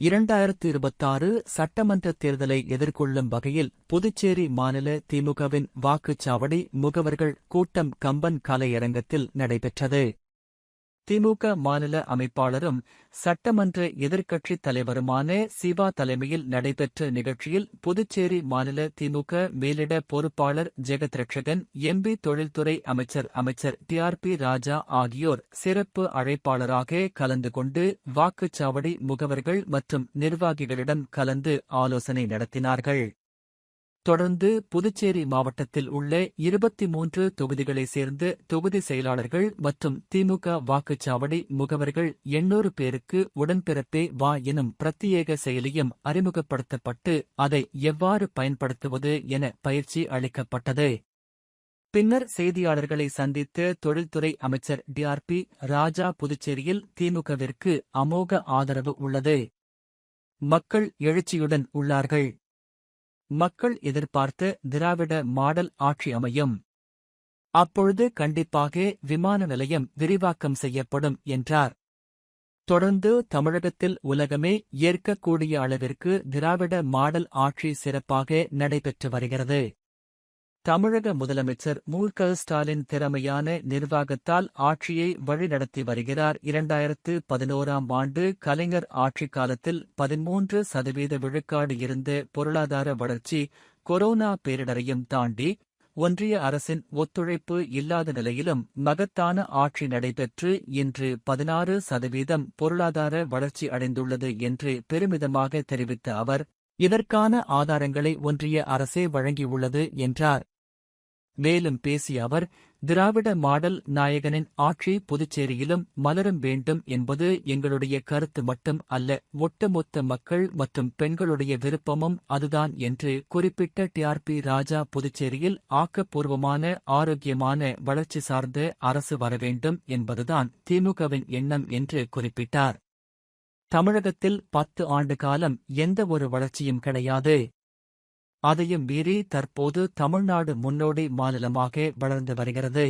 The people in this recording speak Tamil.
இரண்டாயிரத்து இருபத்தாறு சட்டமன்ற தேர்தலை எதிர்கொள்ளும் வகையில் புதுச்சேரி மாநில திமுகவின் வாக்குச்சாவடி முகவர்கள் கூட்டம் கம்பன் கலையரங்கத்தில் நடைபெற்றது. திமுக மாநில அமைப்பாளரும் சட்டமன்ற எதிர்க்கட்சித் தலைவருமான சிவா தலைமையில் நடைபெற்ற நிகழ்ச்சியில் புதுச்சேரி மாநில திமுக மேலிட பொறுப்பாளர் ஜெகத் ரட்சகன் எம்பி தொழில்துறை அமைச்சர் அமைச்சர் டிஆர்பி ராஜா ஆகியோர் சிறப்பு அழைப்பாளராக கலந்து கொண்டு வாக்குச்சாவடி முகவர்கள் மற்றும் நிர்வாகிகளிடம் கலந்து ஆலோசனை நடத்தினார்கள். தொடர்ந்து புதுச்சேரி மாவட்டத்தில் உள்ள இருபத்தி மூன்று தொகுதிகளைச் சேர்ந்த தொகுதி செயலாளர்கள் மற்றும் திமுக வாக்குச்சாவடி முகவர்கள் எண்ணூறு பேருக்கு உடன்பிறப்பே வா எனும் பிரத்யேக செயலியும் அறிமுகப்படுத்தப்பட்டு அதை எவ்வாறு பயன்படுத்துவது என பயிற்சி அளிக்கப்பட்டது. பின்னர் செய்தியாளர்களை சந்தித்த தொழில்துறை அமைச்சர் டிஆர்பி ராஜா புதுச்சேரியில் திமுகவிற்கு அமோக ஆதரவு உள்ளது. மக்கள் எழுச்சியுடன் உள்ளார்கள். மக்கள் எதிர்பார்த்த திராவிட மாடல் ஆட்சி அமையும். அப்பொழுது கண்டிப்பாக விமான நிலையம் விரிவாக்கம் செய்யப்படும் என்றார். தொடர்ந்து தமிழகத்தில் உலகமே ஏற்கக்கூடிய அளவிற்கு திராவிட மாடல் ஆட்சி சிறப்பாக நடைபெற்று வருகிறது. தமிழக முதலமைச்சர் மு க ஸ்டாலின் திறமையான நிர்வாகத்தால் ஆட்சியை வழிநடத்தி வருகிறார். இரண்டாயிரத்து பதினோராம் ஆண்டு கலைஞர் ஆட்சிக் காலத்தில் பதிமூன்று சதவீத விழுக்காடு இருந்த பொருளாதார வளர்ச்சி கொரோனா பேரிடரையும் தாண்டி ஒன்றிய அரசின் ஒத்துழைப்பு இல்லாத நிலையிலும் மகத்தான ஆட்சி நடைபெற்று இன்று பதினாறு சதவீதம் பொருளாதார வளர்ச்சி அடைந்துள்ளது என்று பெருமிதமாக தெரிவித்த அவர் இதற்கான ஆதாரங்களை ஒன்றிய அரசே வழங்கியுள்ளது என்றார். மேலும் பேசிய அவர் திராவிட மாடல் நாயகனின் ஆட்சி புதுச்சேரியிலும் மலரும் வேண்டும் என்பது எங்களுடைய கருத்து மட்டும் அல்ல ஒட்டுமொத்த மக்கள் மற்றும் பெண்களுடைய விருப்பமும் அதுதான் என்று குறிப்பிட்ட டிஆர்பி ராஜா புதுச்சேரியில் ஆக்கப்பூர்வமான ஆரோக்கியமான வளர்ச்சி சார்ந்த அரசு வர வேண்டும் என்பதுதான் திமுகவின் எண்ணம் என்று குறிப்பிட்டார். தமிழகத்தில் பத்து ஆண்டு காலம் எந்த ஒரு வளர்ச்சியும் கிடையாது. அதையும் மீறி தற்போது தமிழ்நாடு முன்னோடி மாநிலமாக வளர்ந்து வருகிறது.